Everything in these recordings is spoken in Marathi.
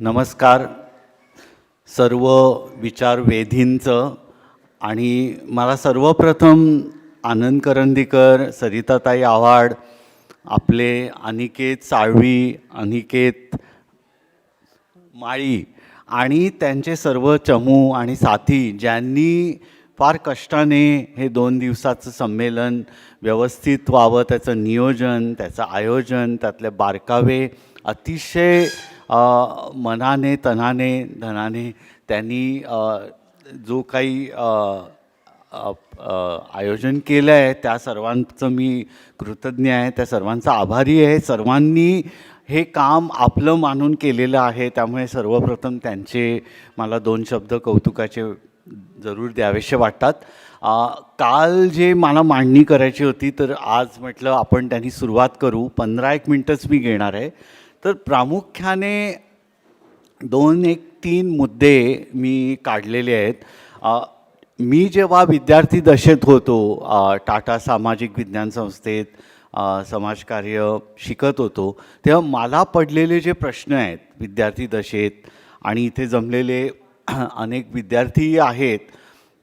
नमस्कार. सर्व विचारवेधींचं आणि मला सर्वप्रथम आनंद करंदीकर सरिताताई आव्हाड आपले अनिकेत साळवी अनिकेत माळी आणि त्यांचे सर्व चमू आणि साथी ज्यांनी फार कष्टाने हे दोन दिवसाचं संमेलन व्यवस्थित व्हावं त्याचं नियोजन त्याचं आयोजन त्यातले बारकावे अतिशय मनाने तनाने धनाने त्यांनी जो काही आयोजन केलं आहे त्या सर्वांचं मी कृतज्ञ आहे त्या सर्वांचा आभारी आहे. सर्वांनी हे काम आपलं मानून केलेलं आहे त्यामुळे सर्वप्रथम त्यांचे मला दोन शब्द कौतुकाचे जरूर द्यावेसे वाटतात. काल जे मला मांडणी करायची होती तर आज म्हटलं आपण त्यांनी सुरुवात करू. पंधरा एक मिनटंच मी घेणार आहे. तर प्रामुख्याने दोन एक तीन मुद्दे मी काढलेले आहेत. मी जेव्हा विद्यार्थी दशेत होतो टाटा सामाजिक विज्ञान संस्थेत समाजकार्य शिकत होतो तेव्हा मला पडलेले जे प्रश्न आहेत विद्यार्थी दशेत आणि इथे जमलेले अनेक विद्यार्थी आहेत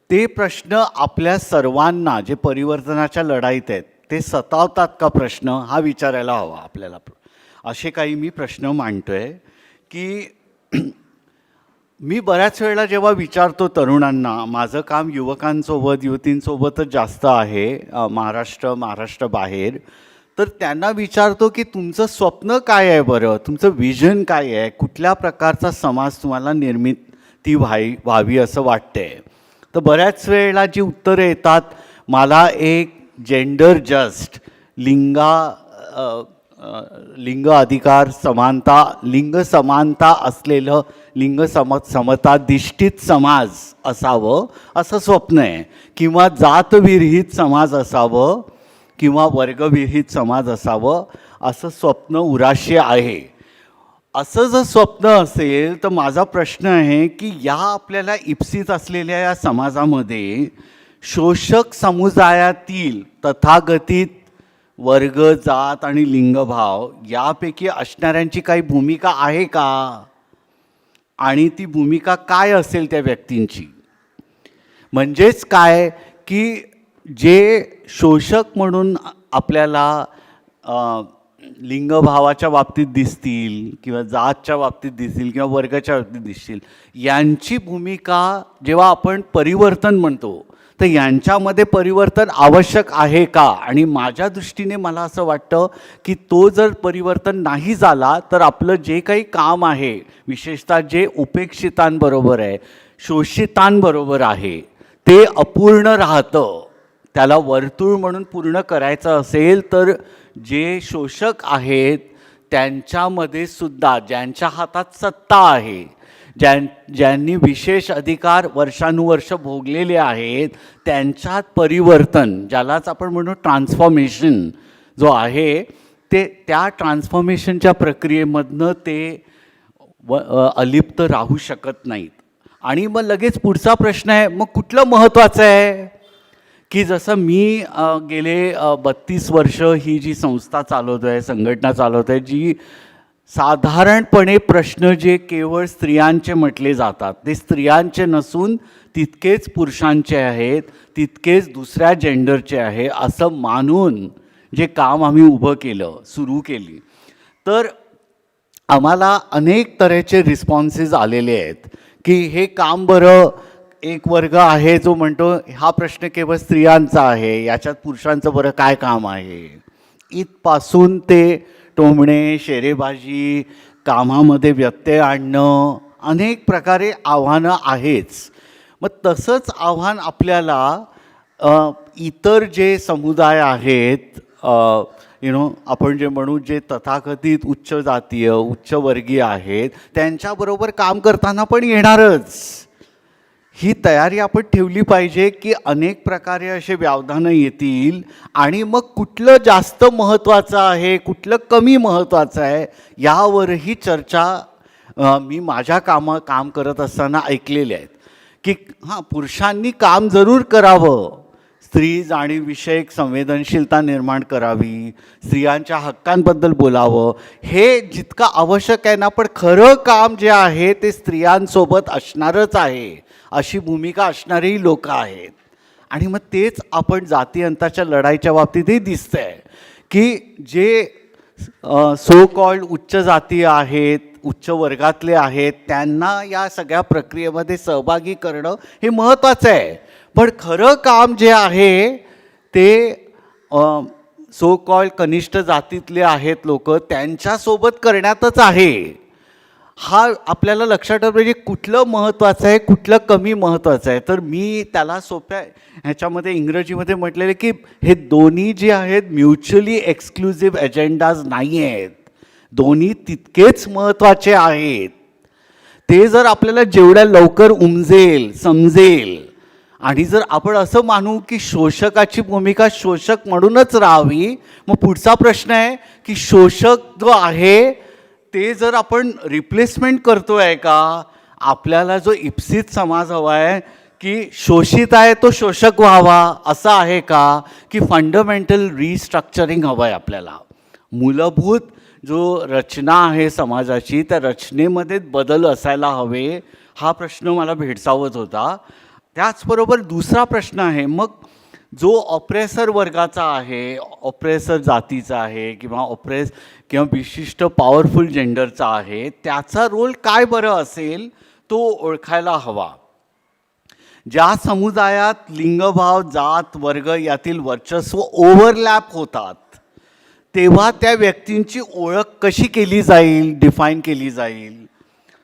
ते प्रश्न आपल्या सर्वांना जे परिवर्तनाच्या लढाईत आहेत ते सतावतात का प्रश्न? हा विचारायला हवा आपल्याला. असे काही मी प्रश्न मांडतो आहे की मी बऱ्याच वेळेला जेव्हा विचारतो तरुणांना माझं काम युवकांसोबत युवतींसोबतच जास्त आहे महाराष्ट्र महाराष्ट्रबाहेर तर त्यांना विचारतो की तुमचं स्वप्न काय आहे बरं? तुमचं विजन काय आहे? कुठल्या प्रकारचा समाज तुम्हाला निर्मित ती व्हाई व्हावी असं वाटतंय? तर बऱ्याच वेळेला जी उत्तरं येतात मला एक जेंडर जस्ट लिंगा लिंग अधिकार समानता लिंग समानता असलेलं लिंग सम समताधिष्ठित समाज असावं असं स्वप्न आहे. किंवा जातविरहित समाज असावं किंवा वर्गविरहित समाज असावं असं स्वप्न उराशे आहे. असं जर स्वप्न असेल तर माझा प्रश्न आहे की या आपल्याला इप्सित असलेल्या या समाजामध्ये शोषक समुदायातील तथागतित वर्ग जात आणि लिंगभाव यापैकी असणाऱ्यांची काही भूमिका आहे का? आणि ती भूमिका काय असेल त्या व्यक्तींची? म्हणजेच काय की जे शोषक म्हणून आपल्याला लिंगभावाच्या बाबतीत दिसतील किंवा जातच्या बाबतीत दिसतील किंवा वर्गाच्या बाबतीत दिसतील यांची भूमिका जेव्हा आपण परिवर्तन म्हणतो तर यांच्यामध्ये परिवर्तन आवश्यक आहे का? आणि माझ्या दृष्टीने मला असं वाटतं की तो जर परिवर्तन नाही झाला तर आपलं जे काही काम आहे विशेषतः जे उपेक्षितांबरोबर आहे शोषितांबरोबर आहे ते अपूर्ण राहतं. त्याला वर्तुळ म्हणून पूर्ण करायचं असेल तर जे शोषक आहेत त्यांच्यामध्ये सुद्धा ज्यांच्या हातात सत्ता आहे ज्यां ज्यांनी विशेष अधिकार वर्षानुवर्ष भोगलेले आहेत त्यांच्यात परिवर्तन ज्यालाच आपण म्हणू ट्रान्सफॉर्मेशन जो आहे ते त्या ट्रान्सफॉर्मेशनच्या प्रक्रियेमधनं ते व अलिप्त राहू शकत नाहीत. आणि मग लगेच पुढचा प्रश्न आहे मग कुठलं महत्त्वाचं आहे? की जसं मी गेले बत्तीस वर्ष ही जी संस्था चालवतो आहे संघटना चालवतो आहे जी साधारणपणे प्रश्न जे केवळ स्त्रियांचे म्हटले जातात ते स्त्रियांचे नसून तितकेच पुरुषांचे आहेत तितकेच दुसऱ्या जेंडरचे आहे असं मानून जे काम आम्ही उभं केलं सुरू केली. तर आम्हाला अनेक तऱ्हेचे रिस्पॉन्सेस आलेले आहेत की हे काम बरं एक वर्ग आहे जो म्हणतो हा प्रश्न केवळ स्त्रियांचा आहे याच्यात पुरुषांचं बरं काय काम आहे? इथपासून ते टोमणे शेरेबाजी कामामध्ये व्यत्यय आणणं अनेक प्रकारे आव्हानं आहेच. मग तसंच आव्हान आपल्याला इतर जे समुदाय आहेत यु नो आपण जे म्हणू जे तथाकथित उच्च जातीय उच्चवर्गीय आहेत त्यांच्याबरोबर काम करताना पण येणारच. ही तयारी आपण ठेवली पाहिजे की अनेक प्रकारे असे व्यावधानं येतील आणि मग कुठलं जास्त महत्त्वाचं आहे कुठलं कमी महत्त्वाचं आहे यावरही चर्चा मी माझ्या कामा काम करत असताना ऐकलेल्या आहेत. की हां पुरुषांनी काम जरूर करावं. स्त्री जाणीविषयक संवेदनशीलता निर्माण करावी स्त्रियांच्या हक्कांबद्दल बोलावं हे जितकं आवश्यक आहे ना पण खरं काम जे आहे ते स्त्रियांसोबत असणारच आहे अशी भूमिका असणारीही लोक आहेत. आणि मग तेच आपण जातीअंताच्या लढाईच्या बाबतीतही दिसतंय की जे सो कॉल्ड उच्च जाती आहेत उच्च वर्गातले आहेत त्यांना या सगळ्या प्रक्रियेमध्ये सहभागी करणं हे महत्त्वाचं आहे. पण खरं काम जे आहे ते सो कॉल्ड कनिष्ठ जातीतले आहेत लोक त्यांच्यासोबत करण्यातच आहे. हा आपल्याला लक्षात ठेवलं पाहिजे म्हणजे कुठलं महत्त्वाचं आहे कुठलं कमी महत्त्वाचं आहे? तर मी त्याला सोप्या ह्याच्यामध्ये इंग्रजीमध्ये म्हटलेलं की हे दोन्ही जे आहेत म्युच्युअली एक्सक्लुझिव्ह एजेंडाज नाही आहेत. दोन्ही तितकेच महत्त्वाचे आहेत. ते जर आपल्याला जेवढ्या लवकर उमजेल समजेल आणि जर आपण असं मानू की शोषकाची भूमिका शोषक म्हणूनच राहावी मग पुढचा प्रश्न आहे की शोषक जो आहे ते जर आपण रिप्लेसमेंट करतो आहे का? आपल्याला जो इप्सित समाज हवा आहे की शोषित आहे तो शोषक व्हावा असं आहे का? की फंडमेंटल रिस्ट्रक्चरिंग हवं आहे आपल्याला. मूलभूत जो रचना आहे समाजाची त्या रचनेमध्ये बदल असायला हवे हा प्रश्न मला भेडसावत होता. त्याचबरोबर दुसरा प्रश्न आहे मग जो ऑप्रेसर वर्गाचा आहे ऑप्रेसर जातीचा आहे किंवा ऑप्रेस किंवा विशिष्ट पॉवरफुल जेंडरचा आहे त्याचा रोल काय बरं असेल तो ओळखायला हवा. ज्या समुदायात लिंगभाव जात वर्ग यातील वर्चस्व ओव्हरलॅप होतात तेव्हा त्या व्यक्तींची ओळख कशी केली जाईल डिफाईन केली जाईल?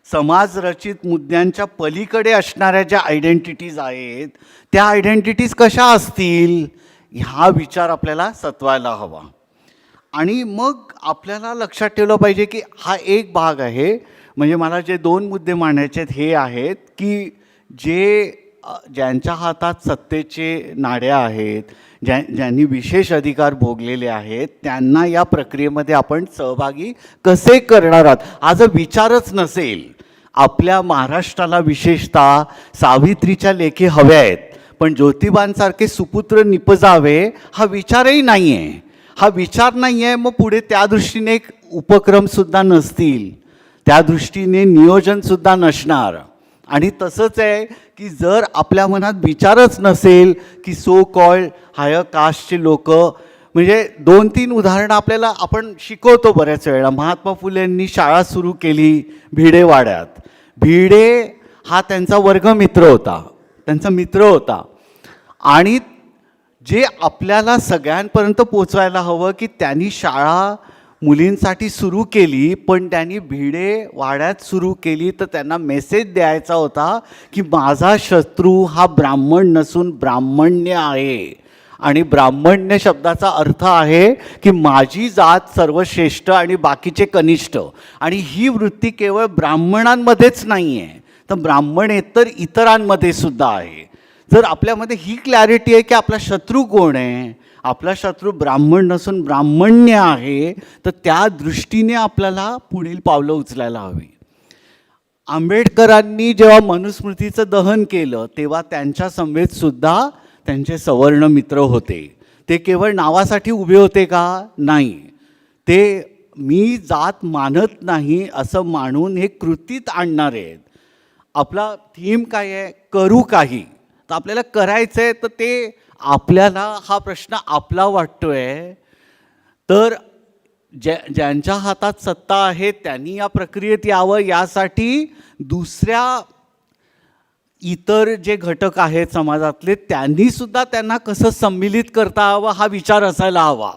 समाजरचित मुद्द्यांच्या पलीकडे असणाऱ्या ज्या आयडेंटिटीज आहेत त्या आयडेंटिटीज कशा असतील हा विचार आपल्याला सत्वायला हवा. आणि मग आपल्याला लक्षात ठेवलं पाहिजे की हा एक भाग आहे. म्हणजे मला जे दोन मुद्दे मांडायचे आहेत हे आहेत की जे ज्यांच्या हातात सत्तेचे नाड्या आहेत ज्या ज्यांनी विशेष अधिकार भोगलेले आहेत त्यांना या प्रक्रियेमध्ये आपण सहभागी कसे करणार आहात? हा जर विचारच नसेल आपल्या महाराष्ट्राला विशेषतः सावित्रीच्या लेखी हव्या आहेत. पण ज्योतिबांसारखे सुपुत्र निपजावे हा विचारही नाही आहे हा विचार नाही आहे मग पुढे त्या दृष्टीने एक उपक्रमसुद्धा नसतील. त्या दृष्टीने नियोजनसुद्धा नसणार. आणि तसंच आहे की जर आपल्या मनात विचारच नसेल की सो कॉल्ड हायर कास्टचे लोक म्हणजे दोन तीन उदाहरणं आपल्याला आपण शिकवतो बऱ्याच वेळेला. महात्मा फुलेंनी शाळा सुरू केली भिडेवाड्यात. भिडे हा त्यांचा वर्गमित्र होता. त्यांचा मित्र होता. आणि जे आपल्याला सगळ्यांपर्यंत पोचवायला हवं की त्यांनी शाळा मुलींसाठी सुरू केली पण त्यांनी भिडे वाड्यात सुरू केली तर त्यांना मेसेज द्यायचा होता की माझा शत्रू हा ब्राह्मण नसून ब्राह्मण्य आहे. आणि ब्राह्मण्य शब्दाचा अर्थ आहे की माझी जात सर्वश्रेष्ठ आणि बाकीचे कनिष्ठ. आणि ही वृत्ती केवळ ब्राह्मणांमध्येच नाही आहे तर ब्राह्मणेतर इतरांमध्ये सुद्धा आहे. जर आपल्यामध्ये ही क्लॅरिटी आहे की आपला शत्रू कोण आहे? आपला शत्रू ब्राह्मण नसून ब्राह्मण्य आहे तर त्या दृष्टीने आपल्याला पुढील पावलं उचलायला हवी. आंबेडकरांनी जेव्हा मनुस्मृतीचं दहन केलं तेव्हा त्यांच्या समवेत सुद्धा त्यांचे सवर्ण मित्र होते. ते केवळ नावासाठी उभे होते का? नाही. ते मी जात मानत नाही असं मानून हे कृतीत आणणारे आहेत. आपला थीम काय आहे? करू काही. तर आपल्याला करायचं आहे तर ते आपल्याला हा प्रश्न आपला वाटतो आहे तर ज्या ज्यांच्या हातात सत्ता आहे त्यांनी या प्रक्रियेत यावं. यासाठी दुसऱ्या इतर जे घटक आहेत समाजातले त्यांनी सुद्धा त्यांना कसं सम्मिलित करता हवं हा विचार असायला हवा.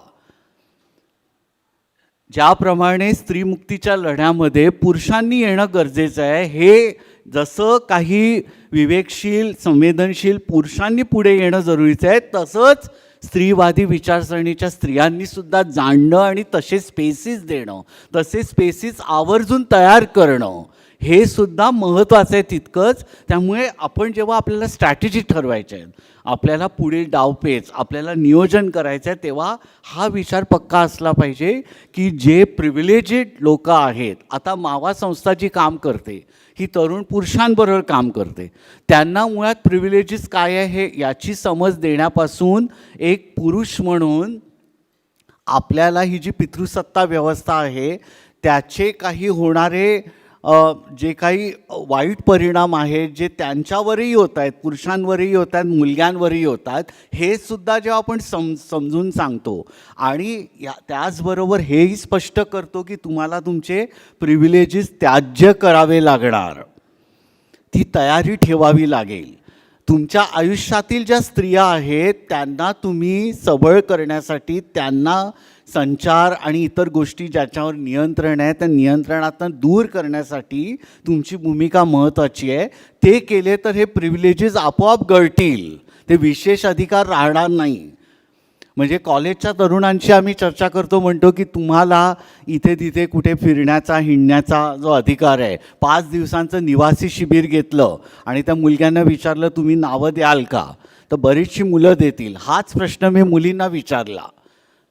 ज्याप्रमाणे स्त्रीमुक्तीच्या लढ्यामध्ये पुरुषांनी येणं गरजेचं आहे हे जसं काही विवेकशील संवेदनशील पुरुषांनी पुढे येणं जरुरीचं आहे तसंच स्त्रीवादी विचारसरणीच्या स्त्रियांनी सुद्धा जाणणं आणि तसे स्पेसिस देणं तसे स्पेसिस आवर्जून तयार करणं हे सुद्धा महत्त्वाचं आहे तितकंच. त्यामुळे आपण जेव्हा आपल्याला स्ट्रॅटेजी ठरवायच्या आहेत आपल्याला पुढे डावपेच आपल्याला नियोजन करायचं आहे तेव्हा हा विचार पक्का असला पाहिजे की जे प्रिव्हिलेजेड लोक आहेत आता मावा संस्था जी काम करते ही तरुण पुरुषांबरोबर काम करते त्यांना मुळात प्रिव्हिलेजेस काय आहे याची समज देण्यापासून एक पुरुष म्हणून आपल्याला ही जी पितृसत्ता व्यवस्था आहे त्याचे काही होणारे जे काही वाईट परिणाम आहेत जे त्यांच्यावरही होत आहेत पुरुषांवरही होत आहेत मुलग्यांवरही होत आहेत हे सुद्धा जेव्हा आपण सम समजून सांगतो आणि या त्याचबरोबर हेही स्पष्ट करतो की तुम्हाला तुमचे प्रिव्हिलेजेस त्याज्य करावे लागणार. ती तयारी ठेवावी लागेल. तुमच्या आयुष्यातील ज्या स्त्रिया आहेत त्यांना तुम्ही सबळ करण्यासाठी त्यांना संचार आणि इतर गोष्टी ज्याच्यावर नियंत्रण आहे त्या नियंत्रणातून दूर करण्यासाठी तुमची भूमिका महत्त्वाची आहे. ते केले तर हे प्रिव्हिलेजेस आपोआप गळतील. ते विशेष अधिकार राहणार नाही. म्हणजे कॉलेजच्या तरुणांशी आम्ही चर्चा करतो म्हणतो की तुम्हाला इथे तिथे कुठे फिरण्याचा हिंडण्याचा जो अधिकार आहे पाच दिवसांचं निवासी शिबिर घेतलं आणि त्या मुलग्यांना विचारलं तुम्ही नावं द्याल का? तर बरीचशी मुलं देतील. हाच प्रश्न मी मुलींना विचारला.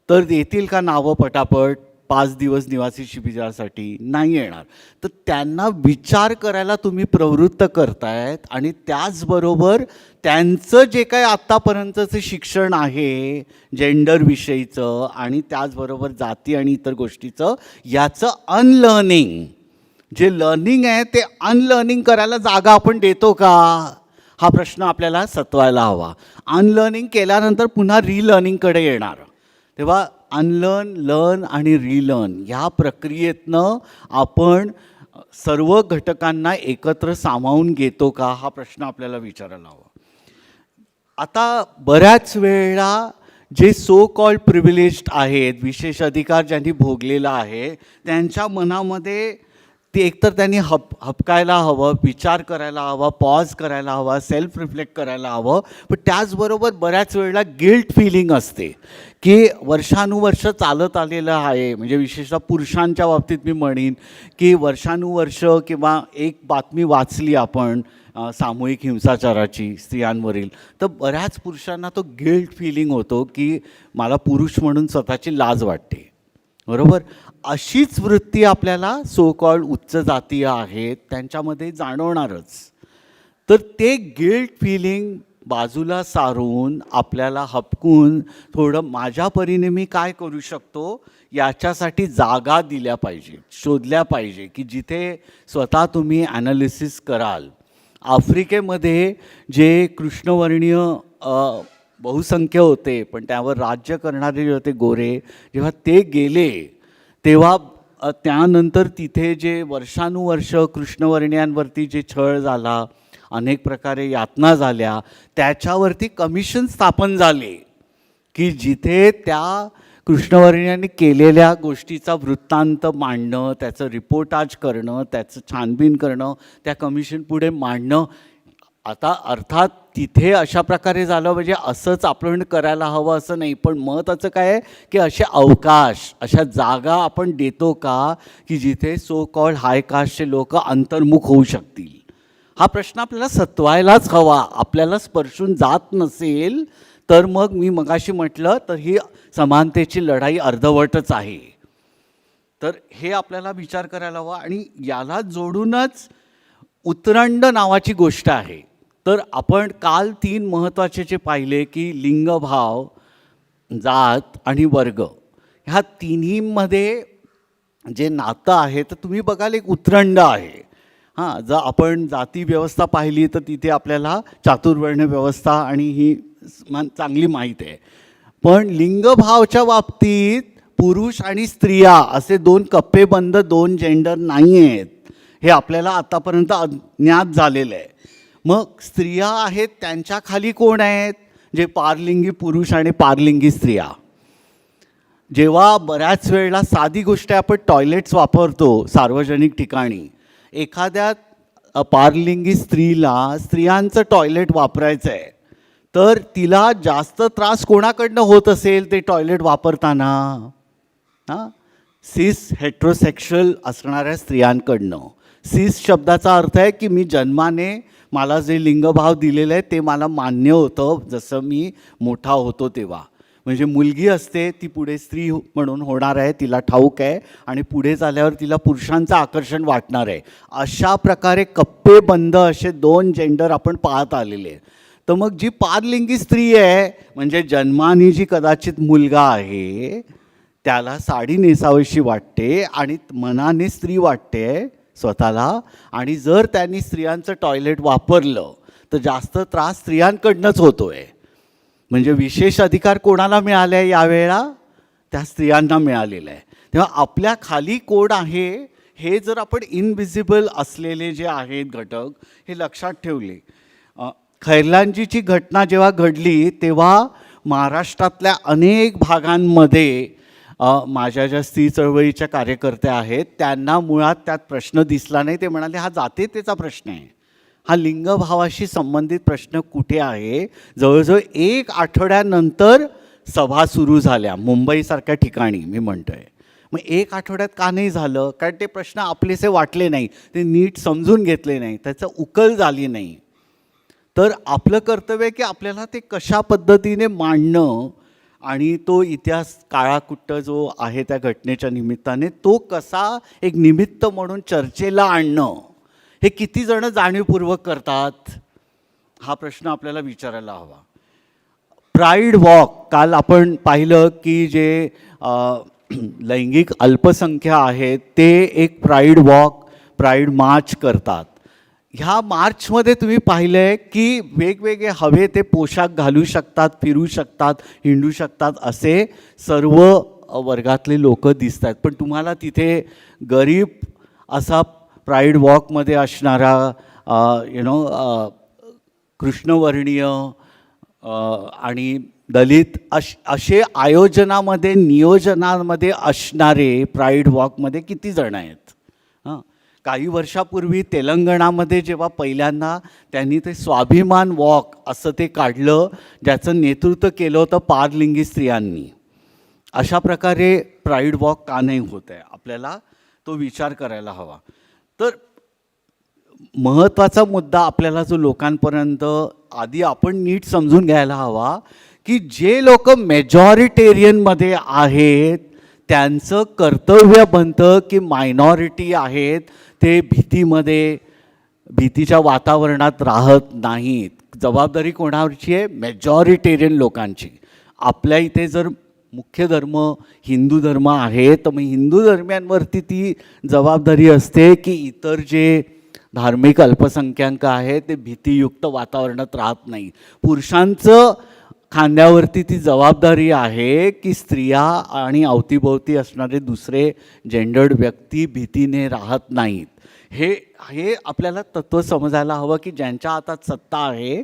तर देतील का नावं पटापट? पाच दिवस निवासी शिबिरासाठी नाही येणार. तर त्यांना विचार करायला तुम्ही प्रवृत्त करतायत आणि त्याचबरोबर त्यांचं जे काय आत्तापर्यंतचं शिक्षण आहे जेंडरविषयीचं आणि त्याचबरोबर जाती आणि इतर गोष्टीचं याचं अनलर्निंग जे लर्निंग आहे ते अनलर्निंग करायला जागा आपण देतो का? हा प्रश्न आपल्याला सत्वायला हवा. अनलर्निंग केल्यानंतर पुन्हा रिलर्निंगकडे येणार. तेव्हा अनलर्न लर्न आणि रिलर्न ह्या प्रक्रियेतनं आपण सर्व घटकांना एकत्र सामावून घेतो का? हा प्रश्न आपल्याला विचारायला हवा. आता बऱ्याच वेळा जे सो कॉल्ड प्रिव्हिलेज्ड आहेत विशेष अधिकार ज्यांनी भोगलेला आहे त्यांच्या मनामध्ये ती एकतर त्यांनी हप हपकायला हवं विचार करायला हवा पॉज करायला हवा सेल्फ रिफ्लेक्ट करायला हवं. पण त्याचबरोबर बऱ्याच वेळेला गिल्ट फिलिंग असते. की वर्षानुवर्ष चालत आलेलं आहे. म्हणजे विशेषतः पुरुषांच्या बाबतीत मी म्हणेन की वर्षानुवर्ष किंवा एक बातमी वाचली आपण सामूहिक हिंसाचाराची स्त्रियांवरील तर बऱ्याच पुरुषांना तो गिल्ट फिलिंग होतो की मला पुरुष म्हणून स्वतःची लाज वाटते. बरोबर? अशीच वृत्ती आपल्याला सोकॉल उच्च जातीय आहेत त्यांच्यामध्ये जाणवणारच. तर ते गिल्ट फिलिंग बाजूला सारून आपल्याला हपकून थोडं माझ्या परीने मी काय करू शकतो याच्यासाठी जागा दिल्या पाहिजे शोधल्या पाहिजे की जिथे स्वतः तुम्ही ॲनालिसिस कराल. आफ्रिकेमध्ये जे कृष्णवर्णीय बहुसंख्य होते पण त्यावर राज्य करणारे जे होते गोरे जेव्हा ते गेले तेव्हा त्यानंतर तिथे जे वर्षानुवर्ष कृष्णवर्णियांवरती जे छळ झाला अनेक प्रकारे यातना झाल्या त्याच्यावरती कमिशन स्थापन झाले की जिथे त्या कृष्णवर्णियांनी केलेल्या गोष्टीचा वृत्तांत मांडणं त्याचं रिपोर्टाज करणं त्याचं छानबीन करणं त्या कमिशन पुढे मांडणं आता अर्थात तिथे अशा प्रकारे झालं म्हणजे असंच आपण करायला हवं असं नाही. पण महत्त्वाचं काय आहे की असे अवकाश अशा जागा आपण देतो का की जिथे सो कॉल हाय कास्टचे लोक अंतर्मुख होऊ शकतील? हा प्रश्न आपल्याला सत्वायलाच हवा. आपल्याला स्पर्शून जात नसेल तर मग मी मगाशी म्हटलं तर ही समानतेची लढाई अर्धवटच आहे. तर हे आपल्याला विचार करायला हवा आणि याला जोडूनच उतरंड नावाची गोष्ट आहे. तर आपण काल तीन महत्त्वाचे जे पाहिले की लिंगभाव जात आणि वर्ग ह्या तिन्हीमध्ये जे नातं आहे तर तुम्ही बघाल एक उतरंड आहे. हां जर आपण जाती व्यवस्था पाहिली तर तिथे आपल्याला चातुर्वर्ण व्यवस्था आणि ही मान- चांगली माहीत आहे. पण लिंगभावच्या बाबतीत पुरुष आणि स्त्रिया असे दोन कप्पेबंद दोन जेंडर नाही आहेत हे आपल्याला आतापर्यंत अज्ञात झालेलं आहे. मग स्त्रिया आहेत त्यांच्या खाली कोण आहेत? जे पारलिंगी पुरुष आणि पारलिंगी स्त्रिया. जेव्हा बऱ्याच वेळेला साधी गोष्ट आहे, आपण टॉयलेट्स वापरतो सार्वजनिक ठिकाणी. एखाद्या पारलिंगी स्त्रीला स्त्रियांचं टॉयलेट वापरायचं आहे तर तिला जास्त त्रास कोणाकडनं होत असेल ते टॉयलेट वापरताना? हां? सिस हेट्रोसेक्शुअल असणाऱ्या स्त्रियांकडनं. सीस शब्दाचा अर्थ आहे की मी जन्माने मला जे लिंगभाव दिलेलं आहे ते मला मान्य होतं जसं मी मोठा होतो तेव्हा. म्हणजे मुलगी असते ती पुढे स्त्री म्हणून होणार आहे तिला ठाऊक आहे आणि पुढे झाल्यावर तिला पुरुषांचं आकर्षण वाटणार आहे. अशा प्रकारे कप्पे बंद असे दोन जेंडर आपण पाहत आलेले आहे तर मग जी पारलिंगी स्त्री आहे म्हणजे जन्माने जी कदाचित मुलगा आहे त्याला साडी नेसावीशी वाटते आणि मनाने स्त्री वाटते स्वतःला. आणि जर त्यांनी स्त्रियांचं टॉयलेट वापरलं तर जास्त त्रास स्त्रियांकडनंच होतोय. म्हणजे विशेष अधिकार कोणाला मिळाले आहे यावेळेला? त्या स्त्रियांना मिळालेला आहे. तेव्हा आपल्या खाली कोण आहे हे जर आपण इनविजिबल असलेले जे आहेत घटक हे लक्षात ठेवले. खैरलांजीची घटना जेव्हा घडली तेव्हा महाराष्ट्रातल्या अनेक भागांमध्ये माझ्या ज्या स्त्री चळवळीच्या कार्यकर्त्या आहेत त्यांना मुळात त्यात प्रश्न दिसला नाही. ते म्हणाले हा जातीतेचा प्रश्न आहे. हा लिंगभावाशी संबंधित प्रश्न कुठे आहे? जवळजवळ एक आठवड्यानंतर सभा सुरू झाल्या मुंबईसारख्या ठिकाणी मी म्हणतो आहे मग एक आठवड्यात का नाही झालं? कारण ते प्रश्न आपलेसे वाटले नाही. ते नीट समजून घेतले नाही. त्याचं उकल झाली नाही. तर आपलं कर्तव्य आहे की आपल्याला ते कशा पद्धतीने मांडणं आणि तो इतिहास काळाकुट्ट जो आहे त्या घटनेच्या निमित्ताने तो कसा एक निमित्त म्हणून चर्चेला आणणं हे किती जण जाणीवपूर्वक करतात हा प्रश्न आपल्याला विचारायला हवा. प्राईड वॉक काल आपण पाहिलं की जे लैंगिक अल्पसंख्या आहेत ते एक प्राईड वॉक प्राईड मार्च करतात. ह्या मार्चमध्ये तुम्ही पाहिलं आहे की वेगवेगळे हवे ते पोशाख घालू शकतात फिरू शकतात हिंडू शकतात असे सर्व वर्गातले लोक दिसत आहेत पण तुम्हाला तिथे गरीब असा प्राईड वॉकमध्ये असणारा यु नो कृष्णवर्णीय आणि दलित अश असे आयोजनामध्ये नियोजनामध्ये असणारे प्राईड वॉकमध्ये किती जण आहेत? काही वर्षापूर्वी तेलंगणामध्ये जेव्हा पहिल्यांदा त्यांनी ते स्वाभिमान वॉक असं ते काढलं ज्याचं नेतृत्व केलं होतं पारलिंगी स्त्रियांनी अशा प्रकारे प्राईड वॉक का नाही होत आहे? आपल्याला तो विचार करायला हवा. तर महत्त्वाचा मुद्दा आपल्याला जो लोकांपर्यंत आधी आपण नीट समजून घ्यायला हवा की जे लोक मेजॉरिटेरियनमध्ये आहेत त्यांचं कर्तव्य बनतं की मायनॉरिटी आहेत ते भीतीमध्ये भीतीच्या वातावरणात राहत नाहीत. जबाबदारी कोणावरची आहे? मेजॉरिटेरियन लोकांची. आपल्या इथे जर मुख्य धर्म हिंदू धर्म आहे तर मग हिंदू धर्मियांवरती ती जबाबदारी असते की इतर जे धार्मिक अल्पसंख्याक आहे ते भीतीयुक्त वातावरणात राहत नाही पुरुषांचं खांद्यावरती ती जबाबदारी आहे की स्त्रिया आणि अवतीभोवती असणारे दुसरे जेंडर्ड व्यक्ती भीतीने राहत नाहीत. हे हे आपल्याला तत्त्व समजायला हवं की ज्यांच्या हातात सत्ता आहे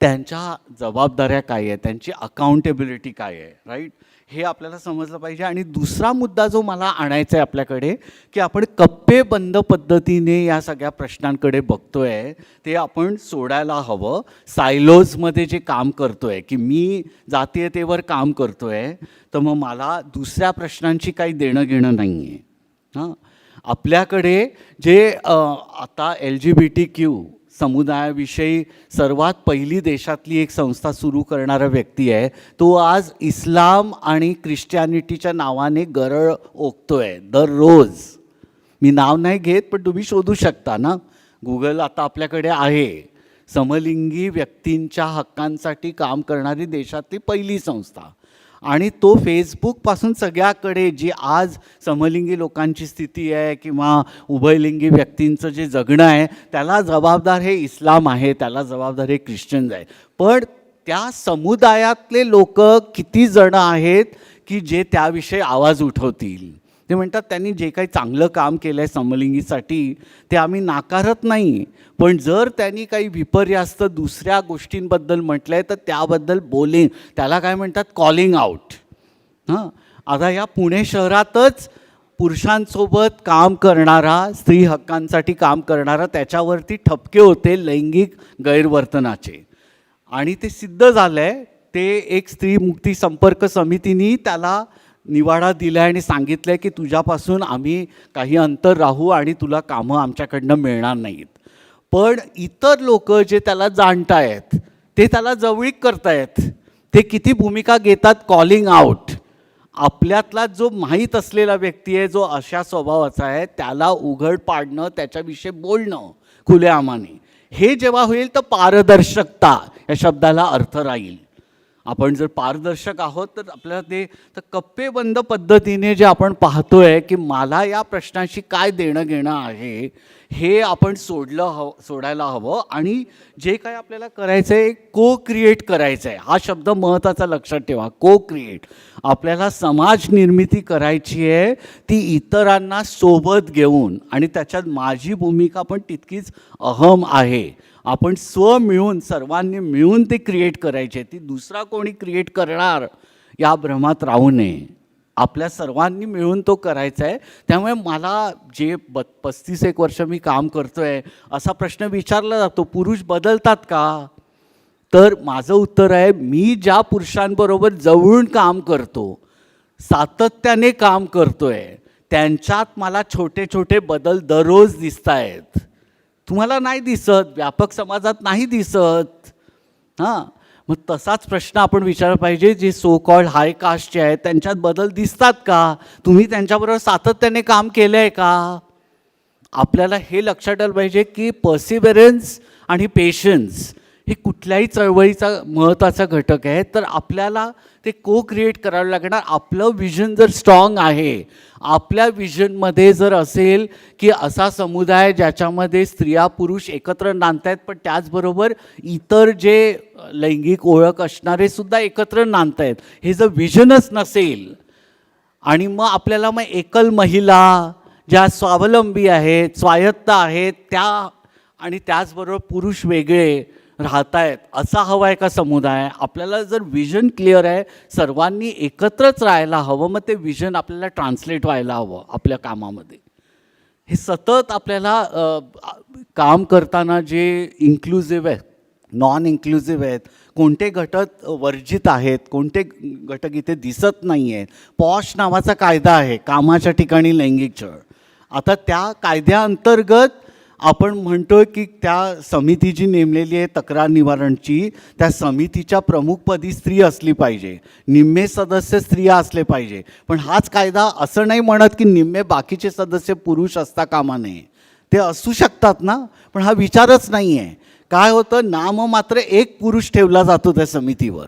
त्यांच्या जबाबदाऱ्या काय आहे त्यांची अकाउंटेबिलिटी काय आहे राईट हे आपल्याला समजलं पाहिजे. आणि दुसरा मुद्दा जो मला आणायचा आहे आपल्याकडे की आपण कप्पेबंद पद्धतीने या सगळ्या प्रश्नांकडे बघतो आहे ते आपण सोडायला हवं. सायलोजमध्ये जे काम करतो आहे की मी जातीयतेवर काम करतो आहे तर मग मला दुसऱ्या प्रश्नांची काही देणं घेणं नाही आहे हां? आपल्याकडे जे आता L G B T Q समुदायाविषयी सर्वात पहिली देशातली एक संस्था सुरू करणारा व्यक्ती आहे. तो आज इस्लाम आणि ख्रिश्चॅनिटीच्या नावाने गरळ ओकतो आहे दररोज. मी नाव नाही घेत पण तुम्ही शोधू शकता ना? गुगल आता आपल्याकडे आहे. समलिंगी व्यक्तींच्या हक्कांसाठी काम करणारी देशातली पहिली संस्था. आणि तो फेसबुकपासून सगळ्याकडे जी आज समलिंगी लोकांची स्थिती आहे किंवा उभयलिंगी व्यक्तींचं जे जगणं आहे त्याला जबाबदार हे इस्लाम आहे त्याला जबाबदार हे ख्रिश्चन्स आहे. पण त्या समुदायातले लोक किती जण आहेत की जे त्याविषयी आवाज उठवतील? ते म्हणतात त्यांनी जे काही चांगलं काम केलं आहे समलिंगीसाठी ते आम्ही नाकारत नाही. पण जर त्यांनी काही विपर्यास्त दुसऱ्या गोष्टींबद्दल म्हटलं आहे तर त्याबद्दल बोलिंग त्याला काय म्हणतात कॉलिंग आउट हां? आता या पुणे शहरातच पुरुषांसोबत काम करणारा स्त्री हक्कांसाठी काम करणारा त्याच्यावरती ठपके होते लैंगिक गैरवर्तनाचे. आणि ते सिद्ध झालं आहे ते एक स्त्री मुक्ती संपर्क समितीनी त्याला निवाडा दिला आणि सांगितलं आहे की तुझ्यापासून आम्ही काही अंतर राहू आणि तुला कामं आमच्याकडनं मिळणार नाहीत. पण इतर लोक जे त्याला जाणतायत ते त्याला जवळीक करतायत ते किती भूमिका घेतात कॉलिंग आउट आपल्यातला जो माहीत असलेला व्यक्ती आहे जो अशा स्वभावाचा आहे त्याला उघड पाडणं त्याच्याविषयी बोलणं खुलेआमाने. हे जेव्हा होईल तर पारदर्शकता या शब्दाला अर्थ राहील. आपण जर पारदर्शक आहोत तर आपल्याला ते तर कप्पेबंद पद्धतीने जे आपण पाहतोय की मला या प्रश्नाशी काय देणं घेणं आहे हे आपण सोडलं हवं सोडायला हवं आणि जे काय आपल्याला करायचं आहे को क्रिएट करायचं आहे हा शब्द महत्त्वाचा लक्षात ठेवा को क्रिएट आपल्याला समाज निर्मिती करायची आहे ती इतरांना सोबत घेऊन आणि त्याच्यात माझी भूमिका पण तितकीच अहम आहे. आपण स्व मिळून सर्वांनी मिळून ते क्रिएट करायचे. ती दुसरा कोणी क्रिएट करणार या भ्रमात राहू नये. आपल्या सर्वांनी मिळून तो करायचा आहे. त्यामुळे मला जे ब पस्तीस एक वर्ष मी काम करतो आहे असा प्रश्न विचारला जातो पुरुष बदलतात का? तर माझं उत्तर आहे मी ज्या पुरुषांबरोबर जवळून काम करतो सातत्याने काम करतोय त्यांच्यात मला छोटे छोटे बदल दररोज दिसत आहेत तुम्हाला नाही दिसत व्यापक समाजात नाही दिसत. हां मग तसाच प्रश्न आपण विचारला पाहिजे जे सो कॉल्ड हाय कास्टचे आहेत त्यांच्यात बदल दिसतात का? तुम्ही त्यांच्याबरोबर सातत्याने काम केलं आहे का? आपल्याला हे लक्षात आलं पाहिजे की पर्सिव्हरन्स आणि पेशन्स हे कुठल्याही चळवळीचा महत्त्वाचा घटक आहे. तर आपल्याला ते को क्रिएट करावं लागणार. आपलं विजन जर स्ट्रॉंग आहे आपल्या विजनमध्ये जर असेल की असा समुदाय ज्याच्यामध्ये स्त्रिया पुरुष एकत्र नांदत आहेत पण त्याचबरोबर इतर जे लैंगिक ओळख असणारे सुद्धा एकत्र नांदत आहेत हे जर विजनच नसेल आणि मग आपल्याला मग एकल महिला ज्या स्वावलंबी आहेत स्वायत्त आहेत त्या आणि त्याचबरोबर पुरुष वेगळे राहत आहेत असा हवा आहे का समुदाय? आपल्याला जर विजन क्लिअर आहे सर्वांनी एकत्रच राहायला हवं मग ते विजन आपल्याला ट्रान्सलेट व्हायला हवं आपल्या कामामध्ये. हे सतत आपल्याला काम करताना जे इन्क्लुझिव्ह आहेत नॉन इन्क्लुझिव्ह आहेत कोणते घटक वर्जित आहेत कोणते घटक इथे दिसत नाही आहेत पॉश नावाचा कायदा आहे कामाच्या ठिकाणी लैंगिक छळ. आता त्या कायद्याअंतर्गत आपण म्हणतो की त्या समिती जी नेमलेली आहे तक्रार निवारणची त्या समितीच्या प्रमुखपदी स्त्री असली पाहिजे. निम्मे सदस्य स्त्रिया असले पाहिजे. पण हाच कायदा असं नाही म्हणत की निम्मे बाकीचे सदस्य पुरुष असता कामा नये. ते असू शकतात ना पण हा विचारच नाही आहे काय होतं नाम मात्र एक पुरुष ठेवला जातो त्या समितीवर.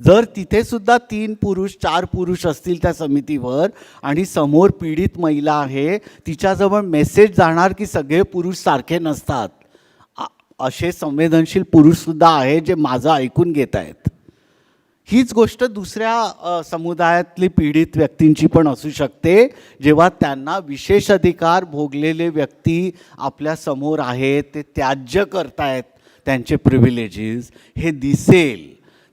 जर तिथेसुद्धा तीन पुरुष चार पुरुष असतील त्या समितीवर आणि समोर पीडित महिला आहे तिच्याजवळ मेसेज जाणार की सगळे पुरुष सारखे नसतात. असे संवेदनशील पुरुषसुद्धा आहे जे माझं ऐकून घेत आहेत. हीच गोष्ट दुसऱ्या समुदायातली पीडित व्यक्तींची पण असू शकते जेव्हा त्यांना विशेष अधिकार भोगलेले व्यक्ती आपल्यासमोर आहेत ते त्याज्य करतायत त्यांचे प्रिव्हिलेजेस हे दिसेल.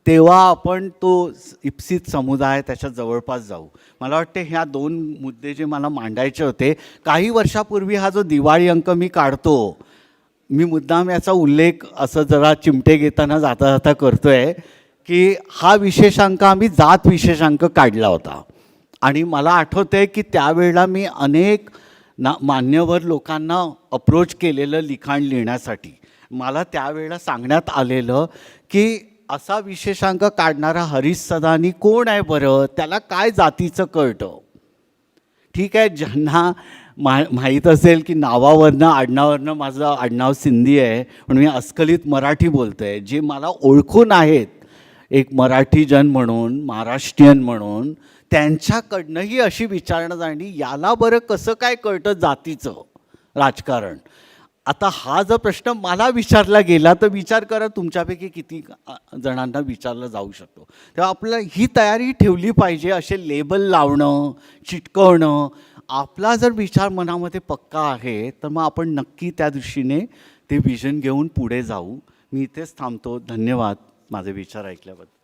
तेव्हा आपण तो इप्सित समुदाय त्याच्या जवळपास जाऊ. मला वाटते ह्या दोन मुद्दे जे मला मांडायचे होते काही वर्षापूर्वी हा जो दिवाळी अंक मी काढतो मी मुद्दाम याचा उल्लेख असं जरा चिमटे घेताना जाता जाता करतो आहे की हा विशेषांक आम्ही जात विशेषांक काढला होता. आणि मला आठवतं आहे की त्यावेळेला मी अनेक ना मान्यवर लोकांना अप्रोच केलेलं लिखाण लिहिण्यासाठी. मला त्यावेळेला सांगण्यात आलेलं की असा विशेषांक काढणारा हरीश सदानी कोण आहे बरं? त्याला काय जातीचं कळतं? ठीक आहे ज्यांना मा माहीत असेल की नावावरनं आडनावरनं माझं आडनाव सिंधी आहे म्हणून मी अस्खलित मराठी बोलतो आहे जे मला ओळखून आहेत एक मराठी जन म्हणून महाराष्ट्रीयन म्हणून त्यांच्याकडनंही अशी विचारणा जाणी याला बरं कसं काय कळतं जातीचं राजकारण? आता हा जर प्रश्न मला विचारला गेला तर विचार करा तुमच्यापैकी किती जणांना विचारलं जाऊ शकतो. तेव्हा आपल्याला ही तयारी ठेवली पाहिजे असे लेबल लावणं चिटकवणं. आपला जर विचार मनामध्ये पक्का आहे तर मग आपण नक्की त्या दृष्टीने ते विजन घेऊन पुढे जाऊ. मी इथेच थांबतो. धन्यवाद माझे विचार ऐकल्याबद्दल.